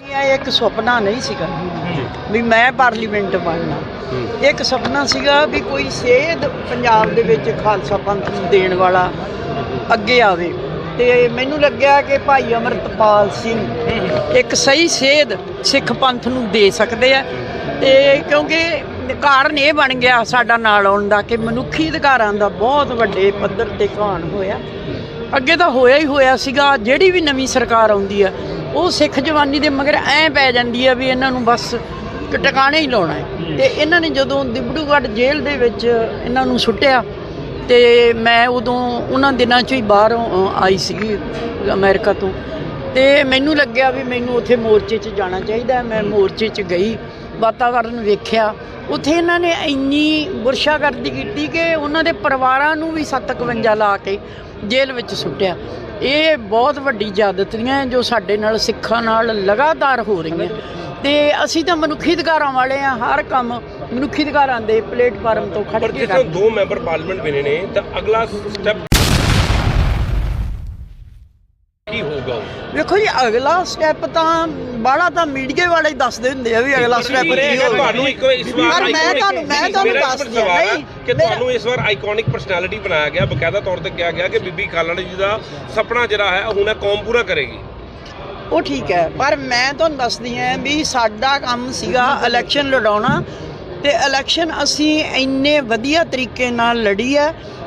ਇਹ ਇੱਕ ਸੁਪਨਾ ਨਹੀਂ ਸੀਗਾ ਵੀ ਮੈਂ ਪਾਰਲੀਮੈਂਟ ਬਣਨਾ। ਇੱਕ ਸੁਪਨਾ ਸੀਗਾ ਵੀ ਕੋਈ ਸੇਧ ਪੰਜਾਬ ਦੇ ਵਿੱਚ ਖਾਲਸਾ ਪੰਥ ਨੂੰ ਦੇਣ ਵਾਲਾ ਅੱਗੇ ਆਵੇ। ਤੇ ਮੈਨੂੰ ਲੱਗਿਆ ਕਿ ਭਾਈ ਅਮਰਤਪਾਲ ਸਿੰਘ ਇੱਕ ਸਹੀ ਸੇਧ ਸਿੱਖ ਪੰਥ ਨੂੰ ਦੇ ਸਕਦੇ ਆ। ਤੇ ਕਿਉਂਕਿ ਕਾਰਨ ਇਹ ਬਣ ਗਿਆ ਸਾਡਾ ਨਾਲ ਆਉਣ ਦਾ ਕਿ ਮਨੁੱਖੀ ਅਧਿਕਾਰਾਂ ਦਾ ਬਹੁਤ ਵੱਡੇ ਪੱਧਰ ਤੇ ਘਾਣ ਹੋਇਆ। ਅੱਗੇ ਤਾਂ ਹੋਇਆ ਹੀ ਹੋਇਆ ਸੀਗਾ। ਜਿਹੜੀ ਵੀ ਨਵੀਂ ਸਰਕਾਰ ਆਉਂਦੀ ਆ ਉਹ ਸਿੱਖ ਜਵਾਨੀ ਦੇ ਮਗਰ ਐ ਪੈ ਜਾਂਦੀ ਆ ਵੀ ਇਹਨਾਂ ਨੂੰ ਬਸ ਟਿਕਾਣੇ ਹੀ ਲਾਉਣਾ ਹੈ। ਤੇ ਇਹਨਾਂ ਨੇ ਜਦੋਂ ਦਿਬੜੂਗੜ੍ਹ ਜੇਲ੍ਹ ਦੇ ਵਿੱਚ ਇਹਨਾਂ ਨੂੰ ਸੁੱਟਿਆ ਤੇ ਮੈਂ ਉਦੋਂ ਉਹਨਾਂ ਦਿਨਾਂ 'ਚ ਹੀ ਬਾਹਰੋਂ ਆਈ ਸੀਗੀ ਅਮਰੀਕਾ ਤੋਂ। ਤੇ ਮੈਨੂੰ ਲੱਗਿਆ ਵੀ ਮੈਨੂੰ ਉੱਥੇ ਮੋਰਚੇ 'ਚ ਜਾਣਾ ਚਾਹੀਦਾ ਮੈਂ ਮੋਰਚੇ 'ਚ ਗਈ, ਵਾਤਾਵਰਨ ਵੇਖਿਆ। ਉੱਥੇ ਇਹਨਾਂ ਨੇ ਇੰਨੀ ਗੁਰਸ਼ਾਗਰਦੀ ਕੀਤੀ ਕਿ ਉਹਨਾਂ ਦੇ ਪਰਿਵਾਰਾਂ ਨੂੰ ਵੀ 751 ਲਾ ਕੇ ਜੇਲ੍ਹ ਵਿੱਚ ਸੁੱਟਿਆ। ਇਹ ਬਹੁਤ ਵੱਡੀ ਜ਼ਿਆਦਤੀਆਂ ਹੈ ਜੋ ਸਾਡੇ ਨਾਲ ਸਿੱਖਾਂ ਨਾਲ ਲਗਾਤਾਰ ਹੋ ਰਹੀਆਂ। ਤੇ ਅਸੀਂ ਤਾਂ ਮਨੁੱਖੀ ਅਧਿਕਾਰਾਂ ਵਾਲੇ ਆ ਹਰ ਕੰਮ ਮਨੁੱਖੀ ਅਧਿਕਾਰਾਂ ਦੇ ਪਲੇਟਫਾਰਮ ਤੋਂ ਖੜ ਕੇ ਕਰਦੇ ਦੋ ਮੈਂਬਰ ਪਾਰਲੀਮੈਂਟ ਬਣੇ ਨੇ ਤਾਂ ਅਗਲਾ ਸਟੈਪ ਵੇਖੋ ਜੀ ਅਗਲਾ ਸਟੈਪ ਤਾਂ ਬਾਹਲਾ ਤਾਂ ਮੀਡੀਆ ਵਾਲੇ ਹੀ ਦੱਸਦੇ ਹੁੰਦੇ ਆ ਵੀ ਅਗਲਾ ਸਟੈਪ ਕੀ ਹੋਵੇਗਾ ਤੁਹਾਨੂੰ ਇੱਕ ਇਸ ਵਾਰ ਪਰ ਮੈਂ ਤੁਹਾਨੂੰ- ਮੈਂ ਤੁਹਾਨੂੰ ਦੱਸਦੀ ਨਹੀਂ, ਕਿ ਤੁਹਾਨੂੰ ਇਸ ਵਾਰ ਆਈਕੋਨਿਕ ਪਰਸਨੈਲਿਟੀ ਬਣਾਇਆ ਗਿਆ ਬਕਾਇਦਾ ਤੌਰ ਤੇ ਕਿਹਾ ਗਿਆ ਕਿ ਬੀਬੀ ਖਾਲੜਾ ਜੀ ਦਾ ਸੁਪਨਾ ਜਿਹੜਾ ਹੈ ਹੁਣ ਇਹ ਕੌਮ ਪੂਰਾ ਕਰੇਗੀ। ਉਹ ਠੀਕ ਹੈ ਪਰ ਮੈਂ ਤੁਹਾਨੂੰ ਦੱਸਦੀ ਹਾਂ ਵੀ ਸਾਡਾ ਕੰਮ ਸੀਗਾ ਇਲੈਕਸ਼ਨ ਲੜਾਉਣਾ ਤੇ ਇਲੈਕਸ਼ਨ ਅਸੀਂ ਇੰਨੇ ਵਧੀਆ ਤਰੀਕੇ ਨਾਲ ਲੜੀ ਹੈ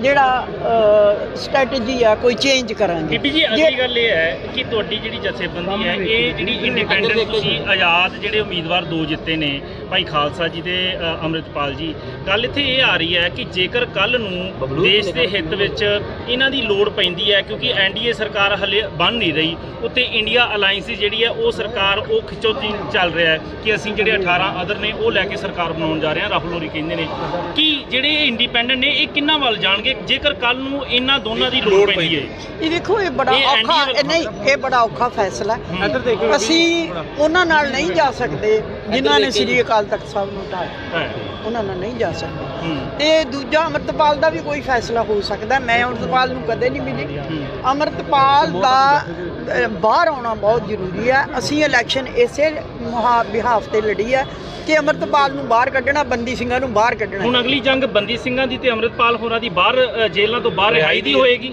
ਜਿਹੜਾ ਸਟ੍ਰੈਟਜੀ ਆ ਕੋਈ ਚੇਂਜ ਕਰਾਂਗੇ। ਬੀਬੀ ਜੀ ਅਗਲੀ ਗੱਲ ਇਹ ਹੈ ਕਿ ਤੁਹਾਡੀ ਜਿਹੜੀ ਜਥੇਬੰਦੀ ਹੈ ਇਹ ਜਿਹੜੀ ਇੰਡੀਪੈਂਡੈਂਟ ਤੁਸੀਂ ਆਜ਼ਾਦ ਜਿਹੜੇ ਉਮੀਦਵਾਰ ਦੋ ਜਿੱਤੇ ਨੇ ਭਾਈ ਖਾਲਸਾ ਜੀ ਤੇ ਅੰਮ੍ਰਿਤਪਾਲ ਜੀ ਗੱਲ ਇੱਥੇ ਇਹ ਆ ਰਹੀ ਹੈ ਕਿ ਜੇਕਰ ਕੱਲ ਨੂੰ ਦੇਸ਼ ਦੇ ਹਿੱਤ ਵਿੱਚ ਇਹਨਾਂ ਦੀ ਲੋੜ ਪੈਂਦੀ ਹੈ ਕਿਉਂਕਿ ਐਨਡੀਏ ਸਰਕਾਰ ਹਲੇ ਬਣ ਨਹੀਂ ਰਹੀ ਉੱਤੇ ਇੰਡੀਆ ਅਲਾਈਅੰਸ ਜਿਹੜੀ ਹੈ ਉਹ ਸਰਕਾਰ ਉਹ ਖਿੱਚੋ ਚੱਲ ਰਿਹਾ ਹੈ ਕਿ ਅਸੀਂ ਜਿਹੜੇ 18 ਅਦਰ ਨੇ ਉਹ ਲੈ ਕੇ ਸਰਕਾਰ ਬਣਾਉਣ ਜਾ ਰਹੇ ਹਾਂ ਰਾਹੁਲ ਹੋਰੀ ਕਹਿੰਦੇ ਨੇ। ਕਿ ਜਿਹੜੇ ਇੰਡੀਪੈਂਡੈਂਟ ਨੇ ਇਹ ਕਿੰਨਾ ਵੱਲ ਜਾਣਗੇ? ਜੇਕਰ ਕੱਲ ਨੂੰ ਇਹਨਾਂ ਦੋਨਾਂ ਦੀ ਲੋੜ ਪੈਂਦੀ ਹੈ। ਇਹ ਦੇਖੋ ਇਹ ਬੜਾ ਔਖਾ ਨਹੀਂ ਇਹ ਬੜਾ ਔਖਾ ਫੈਸਲਾ ਹੈ। ਇੱਧਰ ਦੇਖੋ ਅਸੀਂ ਉਹਨਾਂ ਨਾਲ ਨਹੀਂ ਜਾ ਸਕਦੇ ਜਿਨ੍ਹਾਂ ਨੇ ਸ੍ਰੀ ਅਕਾਲ ਤਖਤ ਸਾਹਿਬ ਨੂੰ ਢਾਇਆ ਹੈ। ਉਹਨਾਂ ਨਾਲ ਨਹੀਂ ਜਾ ਸਕਦੇ। ਤੇ ਦੂਜਾ ਅਮਰਤਪਾਲ ਦਾ ਵੀ ਕੋਈ ਫੈਸਲਾ ਹੋ ਸਕਦਾ। ਮੈਂ ਅਮਰਤਪਾਲ ਨੂੰ ਕਦੇ ਨਹੀਂ ਮਿਲੀ। ਅਮਰਤਪਾਲ ਦਾ ਬਾਹਰ ਆਉਣਾ ਬਹੁਤ ਜ਼ਰੂਰੀ ਹੈ। ਅਸੀਂ ਇਲੈਕਸ਼ਨ ਇਸੇ ਮੁਹਾ ਬਿਹਾਫ ਤੇ ਲੜੀ ਹੈ ਕਿ ਅਮਰਤਪਾਲ ਨੂੰ ਬਾਹਰ ਕੱਢਣਾ ਬੰਦੀ ਸਿੰਘਾਂ ਨੂੰ ਬਾਹਰ ਕੱਢਣਾ। ਹੁਣ ਅਗਲੀ ਜੰਗ ਬੰਦੀ ਸਿੰਘਾਂ ਦੀ ਤੇ ਅੰਮ੍ਰਿਤਪਾਲ ਹੋਰਾਂ ਦੀ ਬਾਹਰ ਅ, ਜੇਲ੍ਹਾਂ ਤੋਂ ਬਾਹਰ ਰਿਹਾਈ ਦੀ ਹੋਏਗੀ?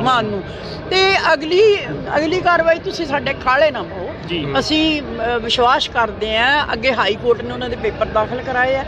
ਮਾਨ ਨੂੰ। ਤੇ ਅਗਲੀ ਅਗਲੀ ਕਾਰਵਾਈ ਤੁਸੀਂ ਸਾਡੇ ਖਾਲੇ ਨਾ ਪਾਓ। ਅਸੀਂ ਵਿਸ਼ਵਾਸ ਕਰਦੇ ਹਾਂ ਅੱਗੇ ਹਾਈ ਕੋਰਟ ਨੇ ਉਹਨਾਂ ਦੇ ਪੇਪਰ ਦਾਖਲ ਕਰਾਏ ਆ।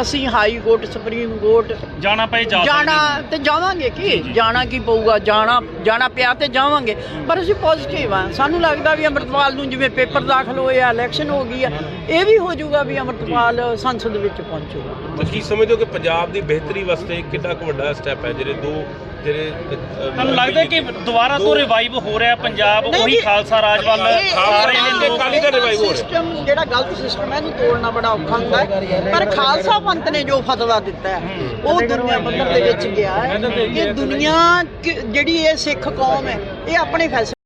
ਅਸੀਂ ਹਾਈ ਕੋਰਟ ਸੁਪਰੀਮ ਕੋਰਟ ਜਾਣਾ ਪਏ ਜਾ ਜਾਣਾ ਤੇ ਜਾਵਾਂਗੇ ਕੀ। ਜਾਣਾ ਕੀ ਪਊਗਾ? ਜਾਣਾ ਜਾਣਾ ਪਿਆ ਤੇ ਜਾਵਾਂਗੇ। ਪਰ ਅਸੀਂ ਪੋਜ਼ਿਟਿਵ ਆ। ਸਾਨੂੰ ਲੱਗਦਾ ਵੀ ਅੰਮ੍ਰਿਤਪਾਲ ਨੂੰ ਜਿਵੇਂ ਪੇਪਰ ਦਾਖਲ ਹੋਏ ਆ ਇਲੈਕਸ਼ਨ ਹੋ ਗਈ ਆ ਇਹ ਵੀ ਹੋ ਜਾਊਗਾ ਵੀ ਅੰਮ੍ਰਿਤਪਾਲ ਸੰਸਦ ਵਿੱਚ ਪਹੁੰਚੂਗਾ ਤਾਂ ਕੀ ਸਮਝਦੇ ਹੋ ਕਿ ਪੰਜਾਬ ਦੀ ਬਿਹਤਰੀ ਵਾਸਤੇ ਕਿੰਨਾ ਕੁ ਵੱਡਾ ਸਟੈਪ ਹੈ? ਜਿਹੜੇ ਦੋ ਜਿਹੜੇ ਤੁਹਾਨੂੰ ਲੱਗਦਾ ਕਿ ਦੁਬਾਰਾ ਤੋਂ ਰਿਵਾਈਵ ਹੋ ਰਿਹਾ ਪੰਜਾਬ? ਉਹੀ। ਖਾਲਸਾ ਰਾਜ ਵੱਲ ਆ ਰਹੇ ਨੇ ਇਹ ਦਾ revive ਹੋ ਰਿਹਾ। ਸਿਸਟਮ ਜਿਹੜਾ ਗਲਤ ਸਿਸਟਮ ਹੈ, ਇਹਨੂੰ ਤੋੜਨਾ ਬੜਾ ਔਖਾ ਹੁੰਦਾ ਹੈ ਪਰ ਖਾਲਸਾ ਪੰਥ ਨੇ ਜੋ ਫਤਵਾ ਦਿੱਤਾ ਹੈ, ਉਹ ਦੁਨੀਆ ਪੱਧਰ ਦੇ ਵਿੱਚ ਗਿਆ ਹੈ ਕਿ ਦੁਨੀਆ ਜਿਹੜੀ ਇਹ ਸਿੱਖ ਕੌਮ ਹੈ, ਇਹ ਆਪਣੇ ਫੈਸਲੇ